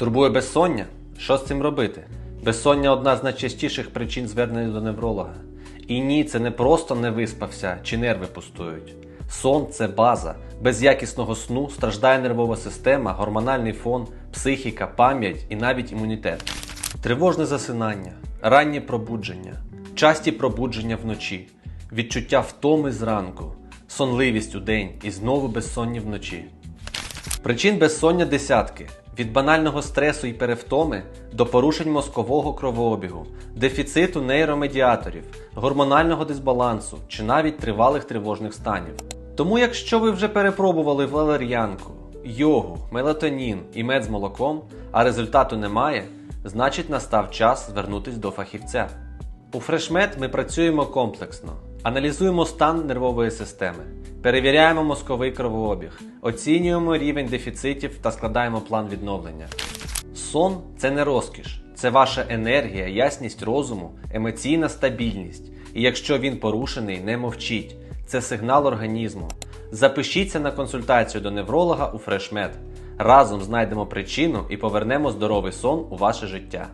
Турбує безсоння? Що з цим робити? Безсоння одна з найчастіших причин звернення до невролога. І ні, це не просто не виспався чи нерви пустують. Сон це база. Без якісного сну страждає нервова система, гормональний фон, психіка, пам'ять і навіть імунітет. Тривожне засинання, раннє пробудження, часті пробудження вночі, відчуття втоми зранку, сонливість у день і знову безсонні вночі. Причин безсоння десятки: від банального стресу і перевтоми до порушень мозкового кровообігу, дефіциту нейромедіаторів, гормонального дисбалансу чи навіть тривалих тривожних станів. Тому, якщо ви вже перепробували валер'янку, йогу, мелатонін і мед з молоком, а результату немає, значить настав час звернутись до фахівця. У FreshMed ми працюємо комплексно, аналізуємо стан нервової системи, перевіряємо мозковий кровообіг, оцінюємо рівень дефіцитів та складаємо план відновлення. Сон це не розкіш, це ваша енергія, ясність розуму, емоційна стабільність. І якщо він порушений, не мовчіть. Це сигнал організму. Запишіться на консультацію до невролога у FreshMed. Разом знайдемо причину і повернемо здоровий сон у ваше життя.